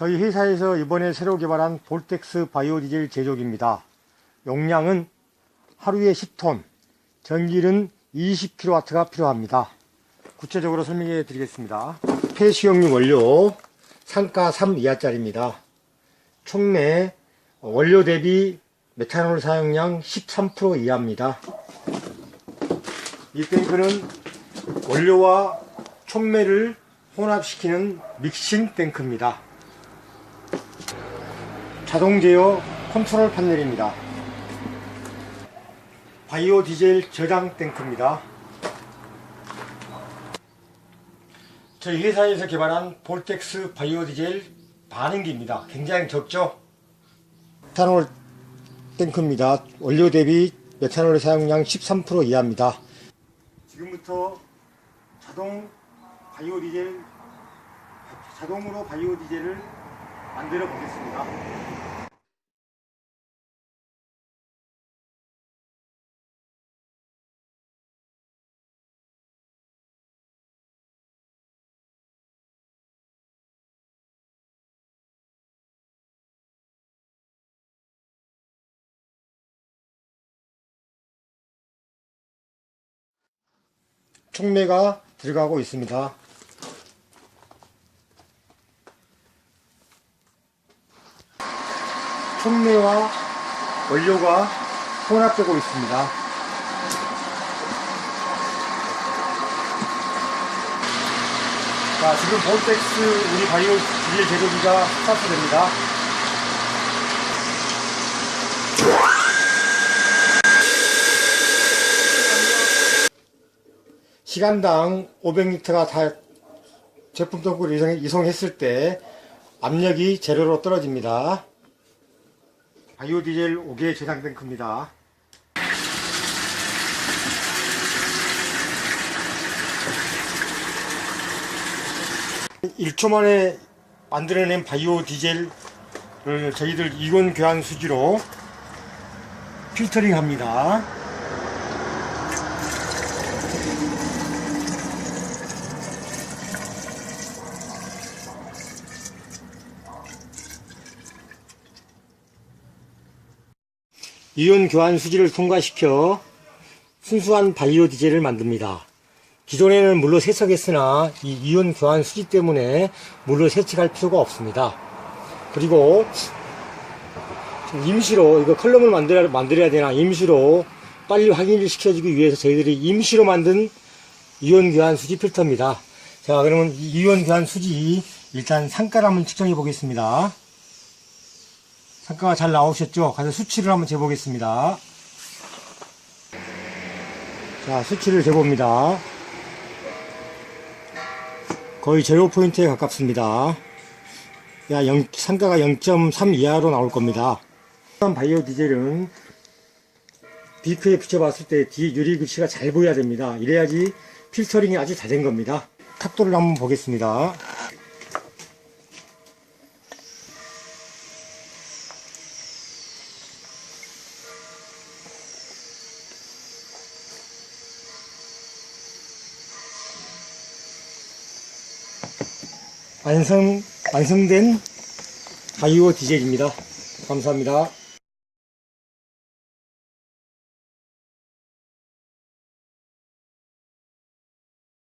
저희 회사에서 이번에 새로 개발한 볼텍스 바이오 디젤 제조기입니다. 용량은 하루에 10톤, 전기는 20kW가 필요합니다. 구체적으로 설명해 드리겠습니다. 폐수용유 원료, 상가 3 이하짜리입니다. 촉매, 원료 대비 메탄올 사용량 13% 이하입니다. 이 탱크는 원료와 촉매를 혼합시키는 믹싱 탱크입니다. 자동 제어 컨트롤 판넬입니다. 바이오 디젤 저장 탱크입니다. 저희 회사에서 개발한 볼텍스 바이오 디젤 반응기입니다. 굉장히 적죠? 메탄올 탱크입니다. 원료 대비 메탄올 사용량 13% 이하입니다. 지금부터 자동 바이오 디젤 자동으로 바이오 디젤을 만들어 보겠습니다. 촉매가 들어가고 있습니다. 촉매와 원료가 혼합되고 있습니다. 자, 지금 볼텍스 우리 바이오 디젤 제조기가 스타트됩니다. 시간당 500리터가 다 제품 덩굴 이송, 이송했을 때 압력이 제로로 떨어집니다. 바이오 디젤 5개 저장 탱크입니다. (1초) 만에 만들어낸 바이오 디젤을 저희들 이온 교환 수지로 필터링 합니다. 이온 교환 수지를 통과시켜 순수한 바이오 디젤을 만듭니다. 기존에는 물로 세척했으나 이 이온 교환 수지 때문에 물로 세척할 필요가 없습니다. 그리고 좀 임시로 이거 컬럼을 만들어야, 만들어야 되나 임시로 빨리 확인을 시켜주기 위해서 저희들이 임시로 만든 이온 교환 수지 필터입니다. 자 그러면 이 이온 교환 수지 일단 상가를 한번 측정해 보겠습니다. 상가가 잘 나오셨죠? 가서 수치를 한번 재보겠습니다. 자, 수치를 재봅니다. 거의 제로 포인트에 가깝습니다. 야, 0, 상가가 0.3 이하로 나올 겁니다. 바이오 디젤은 비크에 붙여봤을 때 뒤 유리 글씨가 잘 보여야 됩니다. 이래야지 필터링이 아주 잘 된 겁니다. 탁도를 한번 보겠습니다. 완성, 완성된 바이오 디젤입니다. 감사합니다.